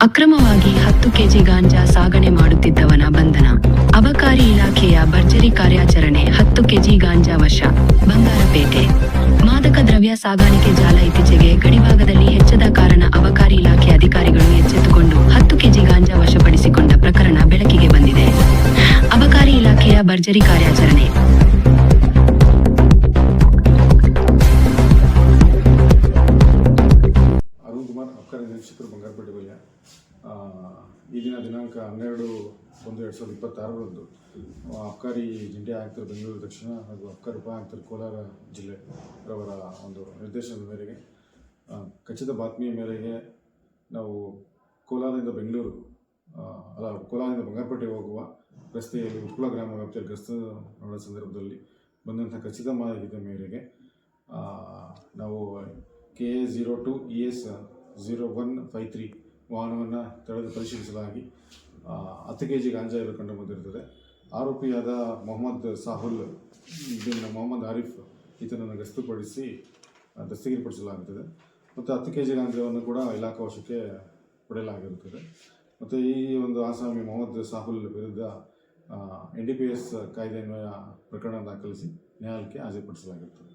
ಅಕ್ರಮವಾಗಿ ಹತ್ತು ಕೆಜಿ ಗಾಂಜಾ ಸಾಗಣೆ ಮಾಡುತ್ತಿದ್ದವನ ಬಂಧನ. ಅಬಕಾರಿ ಇಲಾಖೆಯ ಭರ್ಜರಿ ಕಾರ್ಯಾಚರಣೆ ಹತ್ತು ಕೆಜಿ ಗಾಂಜಾ ವಶ. ಬಂಗಾರಪೇಟೆ. ಮಾದಕ ದ್ರವ್ಯ ಸಾಗಾಣಿಕೆ ಜಾಲ ಇತ್ತೀಚೆಗೆ ಗಡಿಭಾಗದಲ್ಲಿ ಹೆಚ್ಚದ ಕಾರಣ ಅಬಕಾರಿ ಇಲಾಖೆ ಅಧಿಕಾರಿಗಳು ಎಚ್ಚೆತ್ತುಕೊಂಡು ಹತ್ತು ಕೆಜಿ ಗಾಂಜಾ ವಶಪಡಿಸಿಕೊಂಡ ಪ್ರಕರಣ ಬೆಳಕಿಗೆ ಬಂದಿದೆ. ಅಬಕಾರಿ ಇಲಾಖೆಯ ಭರ್ಜರಿ ಕಾರ್ಯಾಚರಣೆ. ಅರುಣ್ ಕುಮಾರ್ ಅಬ್ಕಾರಿ ನಿರೀಕ್ಷಕರು ಬಂಗಾರಪೇಟೆ ಈ ದಿನ ದಿನಾಂಕ ಹನ್ನೆರಡು ಒಂದು ಎರಡು ಸಾವಿರದ ಇಪ್ಪತ್ತಾರರಂದು ಅಬ್ಕಾರಿ ಜಂಟಿ ಆಯುಕ್ತರು ಬೆಂಗಳೂರು ದಕ್ಷಿಣ ಹಾಗೂ ಅಬ್ಕಾರಿ ಉಪಾಯುಕ್ತರು ಕೋಲಾರ ಜಿಲ್ಲೆ ರವರ ಒಂದು ನಿರ್ದೇಶನದ ಮೇರೆಗೆ ಖಚಿತ ಬಾತ್ಮಿಯ ಮೇರೆಗೆ ನಾವು ಕೋಲಾರದಿಂದ ಬೆಂಗಳೂರು ಅಲ್ಲ ಕೋಲಾರದಿಂದ ಬಂಗಾರಪೇಟೆ ಹೋಗುವ ರಸ್ತೆಯಲ್ಲಿ ಉತ್ಕುಳ ಗ್ರಾಮ ವ್ಯಾಪ್ತಿಯ ಗ್ರಸ್ತ ನೋಡೋ ಸಂದರ್ಭದಲ್ಲಿ ಬಂದಂಥ ಖಚಿತ ಮಾಹಿತಿಯ ಮೇರೆಗೆ ನಾವು K A zero two E S zero one five three ವಾಹನವನ್ನು ತಡೆದು ಪರಿಶೀಲಿಸಲಾಗಿ ಹತ್ತು ಕೆ ಜಿ ಗಾಂಜಾ ಇರೋ ಕಂಡು ಬಂದಿರುತ್ತದೆ ಆರೋಪಿಯಾದ ಮೊಹಮ್ಮದ್ ಸಾಹುಲ್ ಬಿನ್ ಮೊಹಮ್ಮದ್ ಆರಿಫ್ ಈತನನ್ನು ಗಸ್ತುಪಡಿಸಿ ದಸ್ತಗಿರಿಪಡಿಸಲಾಗುತ್ತದೆ. ಮತ್ತು ಹತ್ತು ಕೆ ಜಿ ಗಾಂಜಾವನ್ನು ಕೂಡ ಇಲಾಖಾ ವಶಕ್ಕೆ ಪಡೆಯಲಾಗಿರುತ್ತದೆ. ಮತ್ತು ಈ ಒಂದು ಆಸಾಮಿ ಮೊಹಮ್ಮದ್ ಸಾಹುಲ್ ವಿರುದ್ಧ ಎನ್ ಡಿ ಪಿ ಎಸ್ ಕಾಯ್ದೆ ಅನ್ವಯ ಪ್ರಕರಣ ದಾಖಲಿಸಿ ನ್ಯಾಯಾಲಯಕ್ಕೆ ಹಾಜರುಪಡಿಸಲಾಗಿರುತ್ತದೆ.